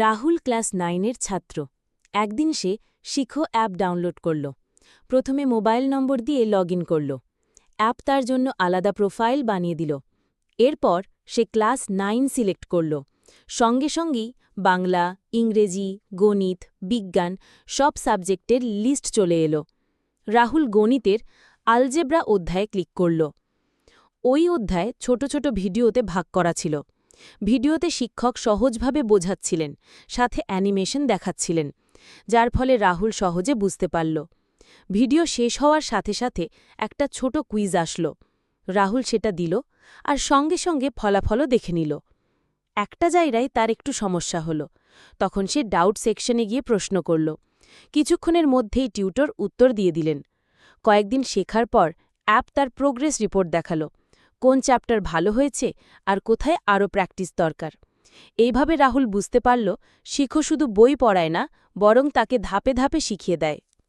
Rahul class নাইনের ছাত্র। একদিন সে শিখো অ্যাপ ডাউনলোড করল। প্রথমে মোবাইল নম্বর দিয়ে লগ ইন করল। অ্যাপ তার জন্য আলাদা প্রোফাইল বানিয়ে দিল। এরপর সে ক্লাস নাইন সিলেক্ট করল। সঙ্গে সঙ্গেই বাংলা, ইংরেজি, গণিত, বিজ্ঞান সব সাবজেক্টের লিস্ট চলে এলো। রাহুল গণিতের আলজেব্রা অধ্যায়ে ক্লিক করল। ওই অধ্যায় ছোট ছোট ভিডিওতে ভাগ করা ছিল। ভিডিওতে শিক্ষক সহজভাবে বোঝাচ্ছিলেন, সাথে অ্যানিমেশন দেখাচ্ছিলেন, যার ফলে রাহুল সহজে বুঝতে পারল। ভিডিও শেষ হওয়ার সাথে সাথে একটা ছোট কুইজ আসলো। রাহুল সেটা দিল আর সঙ্গে সঙ্গে ফলাফলও দেখে নিল। একটা জায়গায় তার একটু সমস্যা হলো। তখন সে ডাউট সেকশনে গিয়ে প্রশ্ন করল। কিছুক্ষণের মধ্যেই টিউটর উত্তর দিয়ে দিলেন। কয়েকদিন শেখার পর অ্যাপ তার প্রোগ্রেস রিপোর্ট দেখাল। কোন চ্যাপ্টার ভালো হয়েছে আর কোথায় আরও প্র্যাকটিস দরকার। এইভাবে রাহুল বুঝতে পারল, শিখো শুধু বই পড়ায় না, বরং তাকে ধাপে ধাপে শিখিয়ে দেয়।